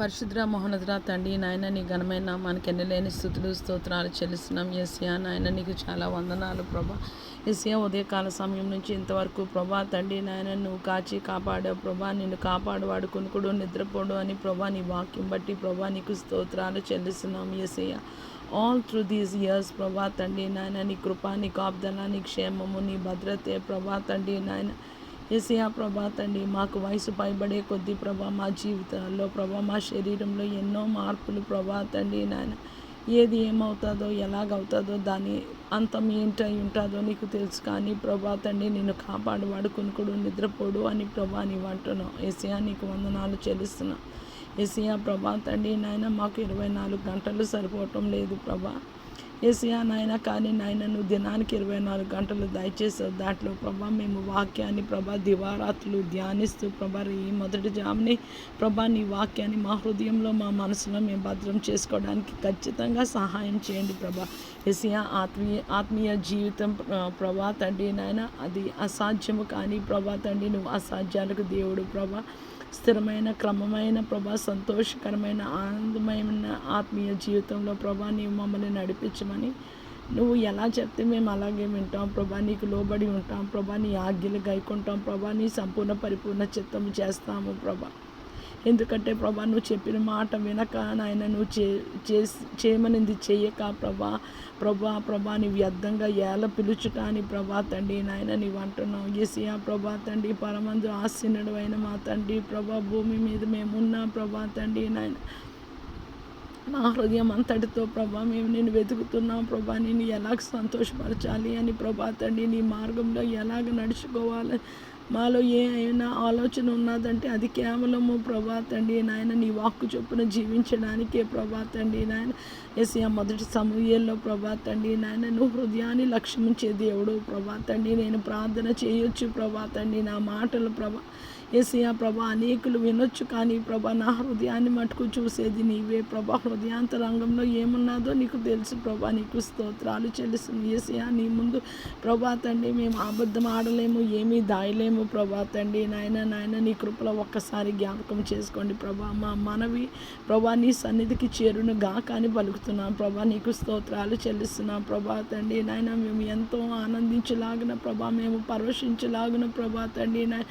పరిశుద్ర మోహనద్ర తండ్రి నాయన నీ ఘనమైన మనకి ఎన్నలేని స్థుతులు స్తోత్రాలు చెల్లిస్తున్నాం. ఎస్యా నాయన నీకు చాలా వందనాలు ప్రభా. ఎస్యా ఉదయకాల సమయం నుంచి ఇంతవరకు ప్రభా తండ్రి నాయన నువ్వు కాచి కాపాడావు ప్రభా. నిన్ను కాపాడువాడు కొనుకుడు నిద్రపోడు అని ప్రభా నీ వాక్యం బట్టి ప్రభా నీకు స్తోత్రాలు చెల్లిస్తున్నాం. ఎస్యా ఆల్ త్రూ దీస్ ఇయర్స్ ప్రభా తండ్రి నాయన నీ కృప నీ కాపుదల నీ క్షేమము నీ భద్రతే ప్రభా తండ్రి నాయన ఏసయా ప్రభా తండ్రి మాకు వయసు పైబడే కొద్ది ప్రభా మా జీవితాల్లో ప్రభా మా శరీరంలో ఎన్నో మార్పులు ప్రభా తండ్రి నాయన. ఏది ఏమవుతుందో ఎలాగవుతుందో దాని అంతం ఏంటై ఉంటుందో నీకు తెలుసు కానీ ప్రభా తండ్రి నిన్ను కాపాడు వాడుకునుకుడు నిద్రపోడు అని ప్రభా నీవు అంటున్నావు. ఏసయా నీకు వందనాలు చెల్లిస్తున్నావు ఏసయా ప్రభా తండ్రి నాయన మాకు ఇరవై నాలుగు గంటలు సరిపోవటం లేదు ప్రభా. ఏసియా నాయన కానీ నాయన నువ్వు దినానికి ఇరవై నాలుగు గంటలు దయచేసావు దాంట్లో ప్రభా మేము వాక్యాన్ని ప్రభా దివారాత్రులు ధ్యానిస్తూ ప్రభా ఈ మొదటి జాముని ప్రభా నీ వాక్యాన్ని మా హృదయంలో మా మనసులో మేము భద్రం చేసుకోవడానికి ఖచ్చితంగా సహాయం చేయండి ప్రభా. ఎసియా ఆత్మీయ ఆత్మీయ జీవితం ప్రభా తండ్రి నాయన అది అసాధ్యము కానీ ప్రభా తండ్రి నువ్వు అసాధ్యాలకు దేవుడు ప్రభా. స్థిరమైన క్రమమైన ప్రభా సంతోషకరమైన ఆనందమైన ఆత్మీయ జీవితంలో ప్రభా నీవు మమ్మల్ని నడిపించమని నువ్వు ఎలా చెప్తే మేము అలాగే వింటాం ప్రభా నీకు లోబడి ఉంటాం ప్రభా నీ ఆజ్ఞలు గైకుంటాం ప్రభా నీ సంపూర్ణ పరిపూర్ణ చిత్తము చేస్తాము ప్రభా. ఎందుకంటే ప్రభా నువ్వు చెప్పిన మాట వినక నాయన నువ్వు చే చేయమనింది చేయక ప్రభా. ప్రభా ప్రభా నీ వ్యర్థంగా ఏల పిలుచుట అని ప్రభా తండ్రి నాయన నీవు అంటున్నావు. ఏసియా ప్రభా తండ్రి పరమందు ఆశీనుడు అయిన మా తండ్రి ప్రభా భూమి మీద మేమున్నా ప్రభా తండ్రి నాయన. మా హృదయం అంతటితో ప్రభా మేము నేను వెతుకుతున్నాం ప్రభా నేను ఎలాగ సంతోషపరచాలి అని ప్రభా తండ్రి నీ మార్గంలో ఎలాగ నడుచుకోవాలి మాలో ఏ అయినా ఆలోచన ఉన్నదంటే అది కేవలము ప్రభా తండ్రి నాయన నీ వాక్కు చొప్పున జీవించడానికే ప్రభా తండ్రి నాయన ఎస్యా మొదటి సమయంలో ప్రభా తండ్రి నాయన నువ్వు హృదయాన్ని లక్ష్యమించే దేవుడు ప్రభా తండ్రి నేను ప్రార్థన చేయొచ్చు ప్రభా తండ్రి నా మాటలు ప్రభా ఏసయ్యా ప్రభా అనేకులు వినొచ్చు కానీ ప్రభా నా హృదయాన్ని మటుకు చూసేది నీవే ప్రభా. హృదయాంతరంగంలో ఏమున్నదో నీకు తెలుసు ప్రభా నీకు స్తోత్రాలు చెల్లిస్తుంది. ఏసయ్యా నీ ముందు ప్రభా తండ్రి మేము అబద్ధం ఆడలేము ఏమీ దాయలేము ప్రభా తండ్రి. నాయన నాయన నీ కృపలో ఒక్కసారి జ్ఞాపకం చేసుకోండి ప్రభా. మా మనవి ప్రభా నీ సన్నిధికి చేరును గా కానీ పలుకుతున్నాం ప్రభా. నీకు స్తోత్రాలు చెల్లిస్తున్నాం ప్రభా తండ్రి. నాయన మేము ఎంతో ఆనందించలాగిన ప్రభా మేము పరవశించలాగిన ప్రభా తండ్రి. నాయన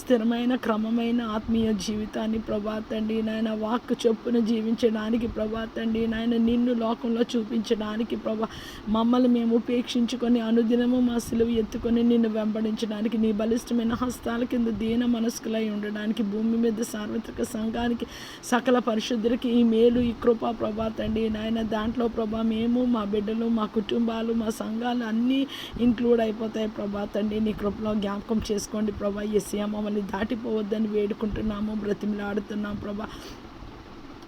స్థిరమైన క్రమమైన ఆత్మీయ జీవితాన్ని ప్రభాతండి. నాయన వాక్ చొప్పున జీవించడానికి ప్రభాతండి. నాయన నిన్ను లోకంలో చూపించడానికి ప్రభా మమ్మల్ని మేము ఉపేక్షించుకొని అనుదినము మా సిలువ ఎత్తుకొని నిన్ను వెంబడించడానికి నీ బలిష్టమైన హస్తాల కింద దీన మనస్కులై ఉండడానికి భూమి మీద సార్వత్రిక సంఘానికి సకల పరిశుద్ధులకి ఈ మేలు ఈ కృప ప్రభాతండి. నాయన దాంట్లో ప్రభా మేము మా బిడ్డలు మా కుటుంబాలు మా సంఘాలు అన్నీ ఇంక్లూడ్ అయిపోతాయి ప్రభా తండ్రి నీ కృపలో జ్ఞాపకం చేసుకోండి ప్రభా. ఎస్యా మమ్మల్ని దాటి దాటిపోవద్దని వేడుకుంటున్నాము బ్రతిమలాడుతున్నాం ప్రభా.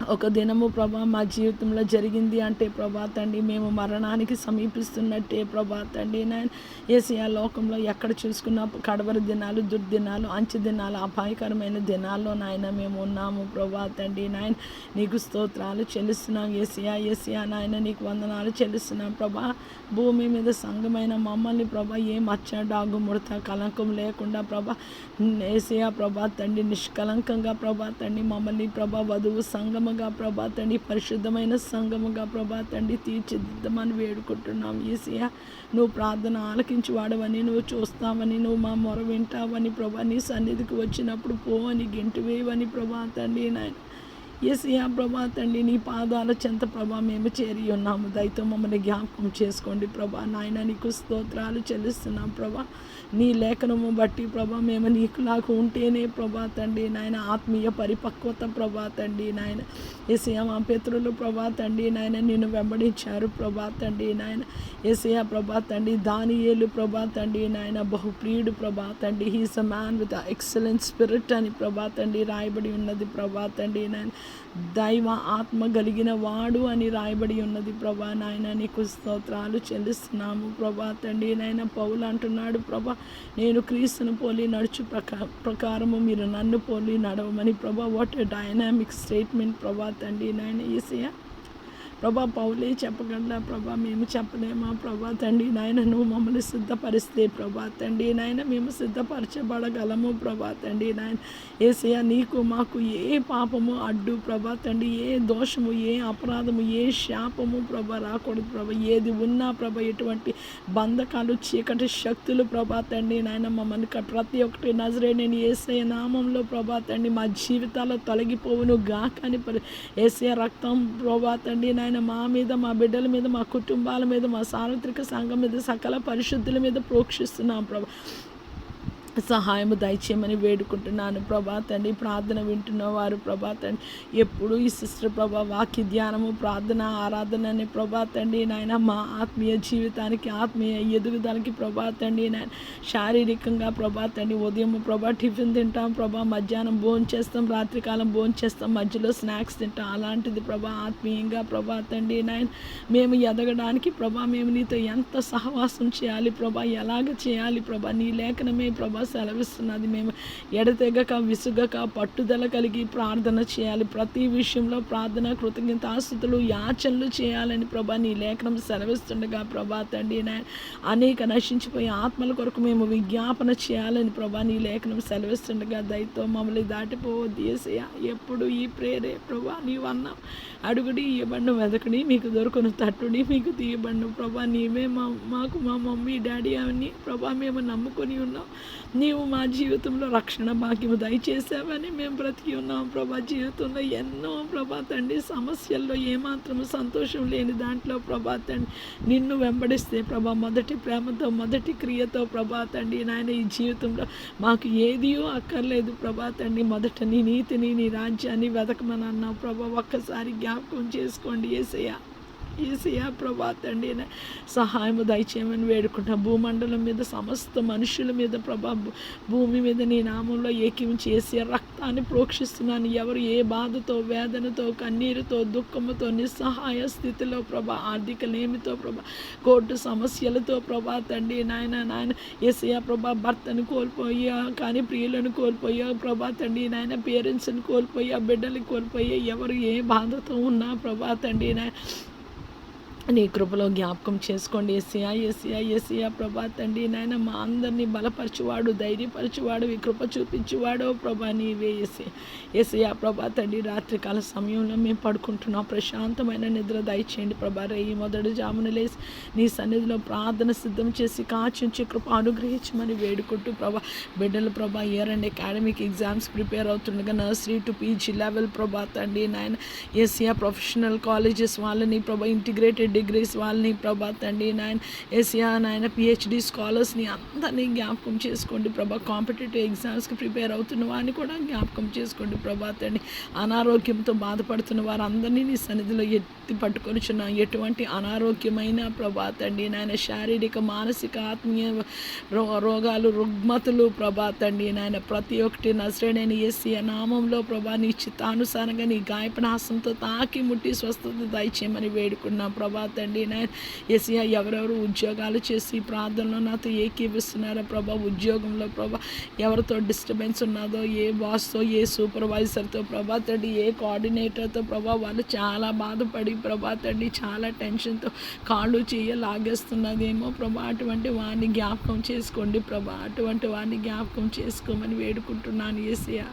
ఒక దినము ప్రభా మా జీవితంలో జరిగింది అంటే ప్రభా తండ్రి మేము మరణానికి సమీపిస్తున్నట్టే ప్రభా తండ్రి నాయన ఏసియా లోకంలో ఎక్కడ చూసుకున్న కడవరి దినాలు దుర్దినాలు అంచె దినాలు అపాయకరమైన దినాల్లో నాయన మేము ఉన్నాము ప్రభా తండ్రి నాయన. నీకు స్తోత్రాలు చెల్లిస్తున్నాం ఏసియా ఏసీఆ నాయన నీకు వందనాలు చెల్లిస్తున్నాం ప్రభా. భూమి మీద సంఘమైన మమ్మల్ని ప్రభా ఏ మచ్చ డాగు ముడత కలంకం లేకుండా ప్రభా ఏసియా ప్రభా తండ్రి నిష్కలంకంగా ప్రభా తండ్రి మమ్మల్ని ప్రభా వధువు సంఘముగా ప్రభా తండ్రి పరిశుద్ధమైన సంఘముగా ప్రభా తండ్రి తీర్చిదిద్దమని వేడుకుంటున్నాం ఈసీయ నువ్వు ప్రార్థన ఆలకించి వాడవని నువ్వు చూస్తావని నువ్వు మా మొర వింటావని ప్రభా నీ సన్నిధికి వచ్చినప్పుడు పో అని గింటి వేయవని ప్రభా తండ్రి నాయన. ఏసియా ప్రభా తండ్రి నీ పాదాల చెంత ప్రభా మేము చేరి ఉన్నాము. దయతో మమ్మల్ని జ్ఞాపకం చేసుకోండి ప్రభా. నాయన నీకు స్తోత్రాలు చెల్లిస్తున్నాం ప్రభా. నీ లేఖనము బట్టి ప్రభా మేము నీకు నాకు ఉంటేనే ప్రభా తండ్రి నాయన ఆత్మీయ పరిపక్వత ప్రభా తండ్రి నాయన. ఏసియా మా పితృలు ప్రభా తండ్రి నాయన నిన్ను వెంబడించారు ప్రభా తండ్రి నాయన. ఏసియా ప్రభా తండ్రి దానియేలు ప్రభా తండ్రి నాయన బహుప్రియుడు ప్రభా తండ్రి. He's a man with excellent spirit అని ప్రభా తండ్రి రాయబడి ఉన్నది ప్రభా తండ్రి నాయన. దైవ ఆత్మ కలిగిన వాడు అని రాయబడి ఉన్నది. ప్రభా నాయన నీకు స్తోత్రాలు చెల్లిస్తున్నాము. ప్రభా తండ్రి నాయన పౌలు అంటున్నాడు. ప్రభా నేను క్రీస్తును పోలి నడుచు ప్రకా ప్రకారము మీరు నన్ను పోలి నడవమని. ప్రభా వాట్ డైనామిక్ స్టేట్మెంట్ ప్రభా తండ్రి నాయన ఈసీయా ప్రభా పౌలే చెప్పగలరా ప్రభా? మేము చెప్పలేమా ప్రభా? తండ్రి నాయన నువ్వు మమ్మల్ని సిద్ధపరిస్తే ప్రభా. తండ్రి నాయన మేము సిద్ధపరచబడగలము ప్రభా. తండ్రి నాయన ఏసయ్య నీకు మాకు ఏ పాపము అడ్డు ప్రభా? తండ్రి ఏ దోషము ఏ అపరాధము ఏ శాపము ప్రభా రాకూడదు ప్రభా. ఏది ఉన్నా ప్రభా ఎటువంటి బంధకాలు చీకటి శక్తులు ప్రభా తండ్రి నాయన మమ్మల్ని ప్రతి ఒక్కటి నజరే నేను ఏసయ నామంలో ప్రభా తండ్రి మా జీవితాల్లో తొలగిపోవును గాకని పరి ఏసయ రక్తం ప్రభా తండ్రి నాయన ఆయన మా మీద మా బిడ్డల మీద మా కుటుంబాల మీద మా సార్వత్రిక సంఘం మీద సకల పరిశుద్ధుల మీద ప్రోక్షిస్తున్నాం ప్రభా. సహాయము దయచేయమని వేడుకుంటున్నాను ప్రభా తండ్రి. ప్రార్థన వింటున్న వారు ప్రభా తండ్రి. ఎప్పుడు ఈ సిస్టర్ ప్రభా వాక్య ధ్యానము ప్రార్థన ఆరాధన అనే ప్రభా తండ్రి నాయన మా ఆత్మీయ జీవితానికి ఆత్మీయ ఎదుగుదలకి ప్రభా తండ్రి నాయన శారీరకంగా ప్రభా తండ్రి ఉదయం ప్రభా టిఫిన్ తింటాం ప్రభా మధ్యాహ్నం భోజనం చేస్తాం రాత్రికాలం భోజనం చేస్తాం మధ్యలో స్నాక్స్ తింటాం. అలాంటిది ప్రభా ఆత్మీయంగా ప్రభా తండ్రి నాయన మేము ఎదగడానికి ప్రభా మేము నీతో ఎంత సహవాసం చేయాలి ప్రభా ఎలాగ చేయాలి ప్రభా నీ లేఖనమే ప్రభా సెలవిస్తున్నది మేము. ఎడతెగక విసుగక పట్టుదల కలిగి ప్రార్థన చేయాలి. ప్రతి విషయంలో ప్రార్థన కృతజ్ఞతాస్థుతులు యాచనలు చేయాలని ప్రభా నీ లేఖనం సెలవిస్తుండగా ప్రభా తండ్రి అనేక నశించిపోయే ఆత్మల కొరకు మేము విజ్ఞాపన చేయాలని ప్రభా నీ లేఖనం సెలవిస్తుండగా దయతో మమ్మల్ని దాటిపోవద్దు ఏసయ్య. ఎప్పుడు ఈ ప్రేరే ప్రభా నీవన్నా అన్నావు అడుగుడి ఇవ్వబడిన వెదకడి మీకు దొరకను తట్టుడి మీకు తీయబడిన ప్రభా నీవే మా మాకు మా మమ్మీ డాడీ అని ప్రభా మేము నమ్ముకొని ఉన్నాం. నీవు మా జీవితంలో రక్షణ భాగ్యము దయచేసావని మేము బ్రతికి ఉన్నాం ప్రభా. జీవితంలో ఎన్నో ప్రభా తండ్రి సమస్యల్లో ఏమాత్రము సంతోషం లేని దాంట్లో ప్రభా తండ్రి నిన్ను వెంబడిస్తే ప్రభా మొదటి ప్రేమతో మొదటి క్రియతో ప్రభా తండ్రి నాయన ఈ జీవితంలో మాకు ఏదియో అక్కర్లేదు ప్రభా తండ్రి. మొదట నీ నీతిని నీ రాజ్యాన్ని వెతకమని అన్నావు ప్రభా. ఒక్కసారి జ్ఞాపకం చేసుకోండి ఏసయ్య. ఏసయ్య ప్రభా తండ్రి నా సహాయము దయచేయమని వేడుకుంటా భూమండలం మీద సమస్త మనుషుల మీద ప్రభా భూమి మీద నీ నామంలో ఏకీవించి ఏసీ రక్తాన్ని ప్రోక్షిస్తున్నాను. ఎవరు ఏ బాధతో వేదనతో కన్నీరుతో దుఃఖముతో నిస్సహాయ స్థితిలో ప్రభా ఆర్థిక లేమితో ప్రభా కోర్టు సమస్యలతో ప్రభా తండ్రి నాయన నాయన ఏసయ్య ప్రభా భర్తను కోల్పోయా కానీ ప్రియులను కోల్పోయా ప్రభా తండ్రి నాయన పేరెంట్స్ని కోల్పోయా బిడ్డలు కోల్పోయా ఎవరు ఏ బాధతో ఉన్నా ప్రభా తండ్రి నాయన నీ కృపలో జ్ఞాపకం చేసుకోండి. ఎస్సియా ఎస్సియా ఎస్సియా ప్రభా తండ్రి నాయన మా అందరినీ బలపరచువాడు ధైర్యపరచువాడు ఈ కృప చూపించువాడు. ప్రభా నీవే ఎసి ఎస్సియా ప్రభా తండ్రి రాత్రికాల సమయంలో మేము పడుకుంటున్నాం. ప్రశాంతమైన నిద్ర దయచేయండి. ప్రభా రేయి మొదటి జామున లేసి నీ సన్నిధిలో ప్రార్థన సిద్ధం చేసి కాచుంచి కృప అనుగ్రహించమని వేడుకుంటూ ప్రభా బిడ్డలు ప్రభా year and academic exams prepare అవుతుండగా నర్సరీ టు పీజీ లెవెల్ ప్రభా తండ్రి నాయన ఏసియా ప్రొఫెషనల్ కాలేజెస్ వాళ్ళని ప్రభా ఇంటిగ్రేటెడ్ డిగ్రీస్ వాళ్ళని ప్రభా తండ్రి నాయన ఏసియా నాయన పిహెచ్డి స్కాలర్స్ని అందరినీ జ్ఞాపకం చేసుకోండి ప్రభా కాంపిటేటివ్ ఎగ్జామ్స్కి ప్రిపేర్ అవుతున్న వారిని కూడా జ్ఞాపకం చేసుకోండి ప్రభా తండ్రి అనారోగ్యంతో బాధపడుతున్న వారందరినీ నీ సన్నిధిలో ఎత్తి పట్టుకొనిచున్నాం. ఎటువంటి అనారోగ్యమైన ప్రభా తండ్రి నాయన శారీరక మానసిక ఆత్మీయ రో రోగాలు రుగ్మతులు ప్రభా తండ్రి నాయన ప్రతి ఒక్కటి నజరేడైన ఏసీ నామంలో ప్రభా నీ చిత్తానుసారంగా నీ గాయపనాసంతో తాకి ముట్టి స్వస్థత దయచేయమని వేడుకున్నాం ప్రభా తండ్రి నాయన ఏసియా ఎవరెవరు ఉద్యోగాలు చేసి ప్రార్థనలో నాతో ఏకీపిస్తున్నారో ప్రభా ఉద్యోగంలో ప్రభా ఎవరితో డిస్టర్బెన్స్ ఉన్నదో ఏ బాస్తో ఏ సూపర్వైజర్తో ప్రభా తండ్రి ఏ కోఆర్డినేటర్తో ప్రభా వాళ్ళు చాలా బాధపడి ప్రభా తండ్రి చాలా టెన్షన్తో కాళ్ళు చేయ లాగేస్తున్నదేమో ప్రభా అటువంటి వారిని జ్ఞాపకం చేసుకోండి ప్రభా అటువంటి వారిని జ్ఞాపకం చేసుకోమని వేడుకుంటున్నాను ఏసీఆ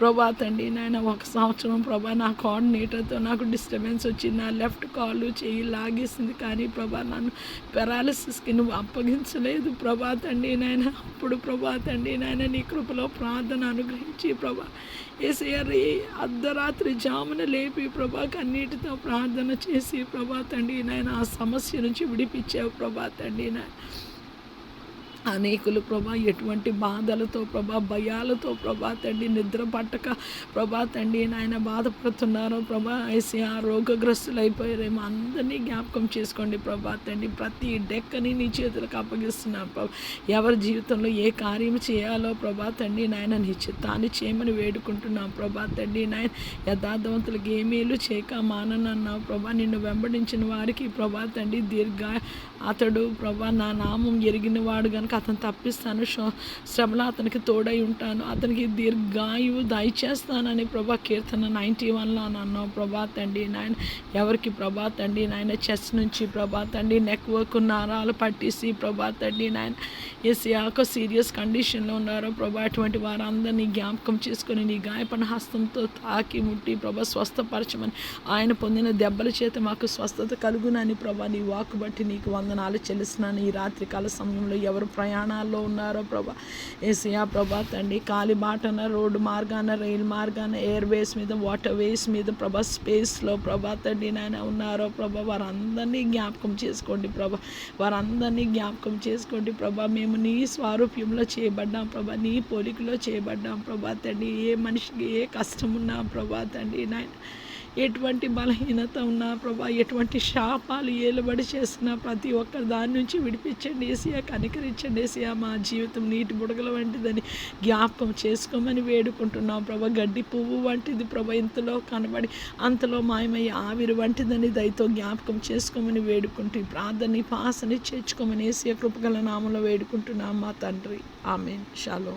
ప్రభా తండ్రి నాయన ఒక సంవత్సరం ప్రభా నా కోఆర్డినేటర్తో నాకు డిస్టర్బెన్స్ వచ్చింది. నా లెఫ్ట్ కాళ్ళు చేయి లాగేసింది కానీ ప్రభా నన్ను పెరాలసిస్కి నువ్వు అప్పగించలేదు ప్రభా తండ్రి నాయన. అప్పుడు ప్రభా తండ్రి నాయన నీ కృపలో ప్రార్థన అనుగ్రహించి ప్రభా ఏసయ్యారి అర్ధరాత్రి జామున లేపి ప్రభా కన్నీటితో ప్రార్థన చేసి ప్రభా తండ్రి నాయన ఆ సమస్య నుంచి విడిపించావు ప్రభా తండ్రి నాయన. అనేకులు ప్రభా ఎటువంటి బాధలతో ప్రభా భయాలతో ప్రభా తండ్రి నిద్ర పట్టక ప్రభా తండ్రి నాయన బాధపడుతున్నారో ప్రభా ఐసి ఆ రోగగ్రస్తులు అయిపోయారేమో అందరినీ జ్ఞాపకం చేసుకోండి ప్రభా తండ్రి. ప్రతి డెక్కని నీ చేతులకు అప్పగిస్తున్నాను ప్రభా. ఎవరి జీవితంలో ఏ కార్యం చేయాలో ప్రభా తండ్రి నాయన నీ చిత్తాన్ని చేయమని వేడుకుంటున్నాం ప్రభా తండ్రి నాయన. యథార్థవంతులకు ఏ మేలు చేయక మానన్నావు ప్రభా. నిన్ను వెంబడించిన వారికి ప్రభా తండ్రి దీర్ఘ అతడు ప్రభా నా నామం ఎరిగిన వాడు కనుక అతను తప్పిస్తాను శ్రమలో అతనికి తోడై ఉంటాను అతనికి దీర్ఘాయువు దయచేస్తానని ప్రభా కీర్తన నైంటీ వన్లో అని అన్నావు ప్రభా తండ్రి. నాయన ఎవరికి ప్రభా తండ్రి? నాయన చెస్ నుంచి ప్రభా తండ్రి నెక్ వర్క్ నారాలు పట్టేసి ప్రభా తండ్రి. నాయన ఏసీ సీరియస్ కండిషన్లో ఉన్నారో ప్రభా అటువంటి వారందరినీ జ్ఞాపకం చేసుకొని నీ గాయపన హస్తంతో తాకి ముట్టి ప్రభా స్వస్థపరచమని ఆయన పొందిన దెబ్బల చేత మాకు స్వస్థత కలుగునని ప్రభా నీ వాకు బట్టి నీకు వందనాలు చెల్లిస్తున్నాను. ఈ రాత్రికాల సమయంలో ఎవరు ప్రయాణాల్లో ఉన్నారో ప్రభా. ఏసియా ప్రభా తండ్రి కాలి బాటన రోడ్డు మార్గాన రైలు మార్గాన ఎయిర్వేస్ మీద వాటర్ వేస్ మీద ప్రభా స్పేస్లో ప్రభా తండ్రి నాయన ఉన్నారో ప్రభా వారందరినీ జ్ఞాపకం చేసుకోండి ప్రభా. వారందరినీ జ్ఞాపకం చేసుకోండి ప్రభా. మేము నీ స్వారూప్యంలో చేయబడ్డాం ప్రభా. నీ పోలికలో చేయబడ్డాం ప్రభా తండ్రి. ఏ మనిషికి ఏ కష్టం ఉన్నా ప్రభా తండ్రి నాయన ఎటువంటి బలహీనత ఉన్నా ప్రభా ఎటువంటి శాపాలు ఏలుబడి చేస్తున్నా ప్రతి ఒక్కరి దాని నుంచి విడిపించండి. ఏసియా కనికరించండి. ఏసియా మా జీవితం నీటి బుడగల వంటిదని జ్ఞాపకం చేసుకోమని వేడుకుంటున్నాం ప్రభా. గడ్డి పువ్వు వంటిది ప్రభా ఇంతలో కనబడి అంతలో మాయమయ్యే ఆవిరి వంటిదని దయతో జ్ఞాపకం చేసుకోమని వేడుకుంటూ ప్రార్థని పాసని చేర్చుకోమని ఏసియా కృపగల నామంలో వేడుకుంటున్నాం మా తండ్రి. ఆమె షాలోం.